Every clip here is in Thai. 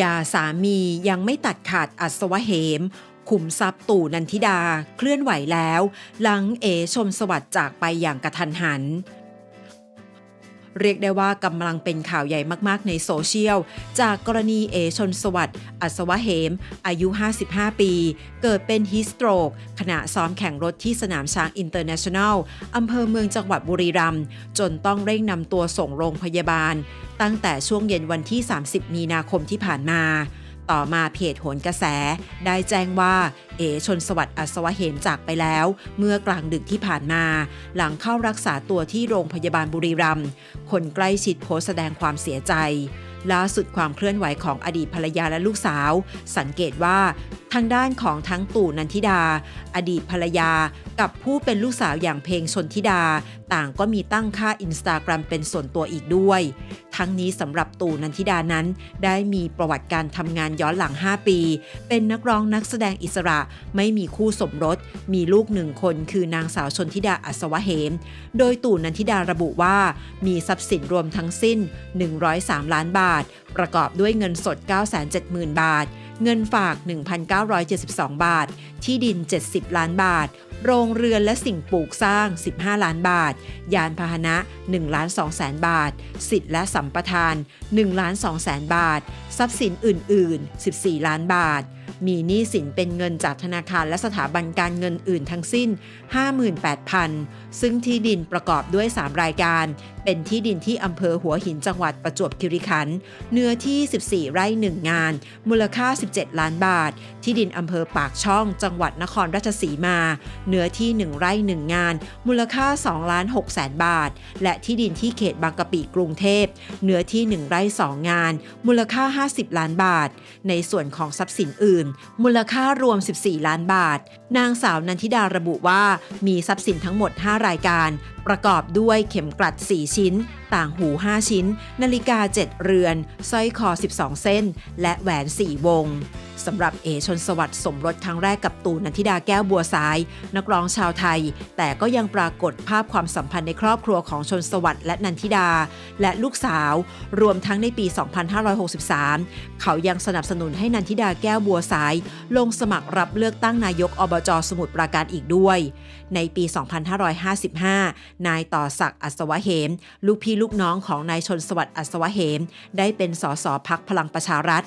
ยาสามียังไม่ตัดขาดอัศวะเหม ขุมทรัพย์ตู่นันทิดาเคลื่อนไหวแล้ว หลังเอชมสวัสดิ์จากไปอย่างกระทันหัน เรียกได้ว่ากำลังเป็นข่าวใหญ่มากๆ ในโซเชียล จากกรณีเอชนสวัสดิ์อัศวะเหม อายุ 55 ปี เกิดเป็นฮิสโตรกขณะซ้อมแข่งรถที่สนามช้างอินเตอร์เนชั่นแนลอำเภอเมืองจังหวัดบุรีรัมย์จนต้องเร่งนำตัวส่งโรงพยาบาล ตั้งแต่ช่วงเย็นวันที่ 30 มีนาคมที่ผ่านมา ต่อมาเพจโหนกระแส ได้แจ้งว่า เอชนสวัสดิ์อัศวเหมจากไปแล้ว เมื่อกลางดึกที่ผ่านมา หลังเข้ารักษาตัวที่โรงพยาบาลบุรีรัมย์คนใกล้ชิดโพสต์แสดงความเสียใจล่าสุดความเคลื่อนไหวของอดีตภรรยาและลูกสาว สังเกตว่าทางด้านของทั้งตู่นันทิดา อดีตภรรยา กับผู้เป็นลูกสาวอย่างเพลงชนทิดา ต่างก็มีตั้งค่าอินสตาแกรมเป็นส่วนตัวอีกด้วย ทั้งนี้สำหรับตู่นันทิดานั้น ได้มีประวัติการทำงานย้อนหลัง 5 ปี เป็นนักร้องนักแสดงอิสระ ไม่มีคู่สมรส มีลูกหนึ่งคนคือนางสาวชนทิดาอัศวะเหม โดยตู่นันทิดาระบุว่า มีทรัพย์สินรวมทั้งสิ้น 103 ล้านบาท ประกอบด้วยเงินสด 970,000 บาท เงินฝาก 1,972 บาท ที่ดิน 70 ล้านบาท โรงเรือนและสิ่งปลูกสร้าง 15 ล้านบาท ยานพาหนะ1ล้าน2แสนบาท สิทธิ์และสัมปทาน1ล้าน2แสนบาท ทรัพย์สินอื่น ๆ 14 ล้านบาท มีหนี้สินเป็นเงินจากธนาคารและสถาบันการเงินอื่นทั้งสิ้น 58,000 ซึ่งที่ดินประกอบด้วย 3 รายการ เป็นที่ดินที่อำเภอหัวหินจังหวัดประจวบคีรีขันธ์เนื้อที่ 14 ไร่ 1 งาน มูลค่า 17 ล้านบาท ที่ดินอำเภอปากช่องจังหวัดนครราชสีมา เนื้อที่ 1 ไร่ 1 งาน มูลค่า2ล้าน6แสนบาท และที่ดินที่เขตบางกะปิกรุงเทพ เนื้อที่ 1 ไร่ 2 งาน มูลค่า 50 ล้านบาท ในส่วนของทรัพย์สินอื่น มูลค่ารวม 14 ล้านบาท นางสาวนันทิดาระบุว่ามีทรัพย์สินทั้งหมด 5 รายการ ประกอบด้วยเข็มกลัด4ชิ้น ต่างหู 5 ชิ้น นาฬิกา 7 เรือน สร้อยคอ 12 เส้น และแหวน 4 วงสำหรับเอชนสวัสดิ์สมรสครั้งแรกกับตูนันทิดาแก้วบัวสาย นักร้องชาวไทย แต่ก็ยังปรากฏภาพความสัมพันธ์ในครอบครัวของชนสวัสดิ์และนันทิดา และลูกสาว รวมทั้งในปี 2563 เขายังสนับสนุนให้นันทิดาแก้วบัวสาย ลงสมัครรับเลือกตั้งนายกอบจสมุทรปราการอีกด้วย ในปี 2555 นายต่อศักดิ์อัศวะเหม ลูกพี่ลูกน้องของนายชนสวัสดิ์อัศวเหม ได้เป็นสสพักพลังประชารัฐ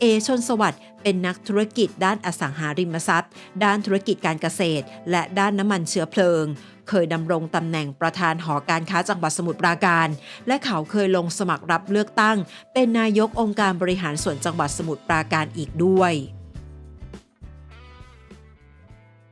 เอชนสวัสดิ์เป็นนักธุรกิจด้านอสังหาริมทรัพย์ ด้านธุรกิจการเกษตร และด้านน้ำมันเชื้อเพลิง เคยดำรงตำแหน่งประธานหอการค้าจังหวัดสมุทรปราการ และเขาเคยลงสมัครรับเลือกตั้ง เป็นนายกองค์การบริหารส่วนจังหวัดสมุทรปราการอีกด้วย